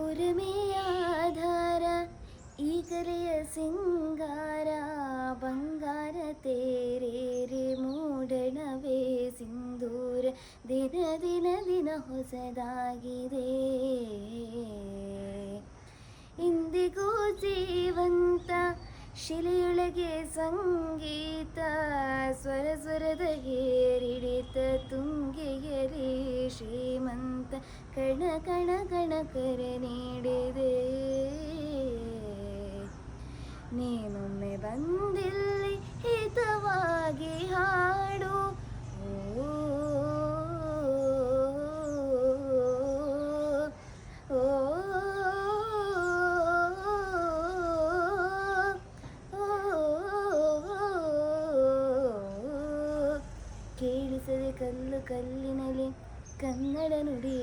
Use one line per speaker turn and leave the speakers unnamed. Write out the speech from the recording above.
ಊರ್ಮೆಯ ಆಧಾರ ಈ ಕಲೆಯ ಸಿಂಗಾರ ಬಂಗಾರ ತೇರೇರೆ ಮೂಡಣವೇ ಸಿಂಧೂರ ದಿನ ದಿನ ದಿನ ಹೊಸದಾಗಿದೆ ಇಂದಿಗೂ ಜೀವಂತ ಶಿಲೆಯೊಳಗೆ ಸಂಗೀತ ಸ್ವರ ಸ್ವರದ ಹೇರಿಡಿತ ಕಣ ಕಣ ಕಣ ಕರೆ ನೀಡಿದೆ. ನೀನೊಮ್ಮೆ ಬಂದಿಲ್ಲಿ ಹಿತವಾಗಿ ಹಾಡು. ಕೇಳಿಸದೆ ಕಲ್ಲು ಕಲ್ಲಿನಲ್ಲಿ ಕನ್ನಡ ನುಡಿ.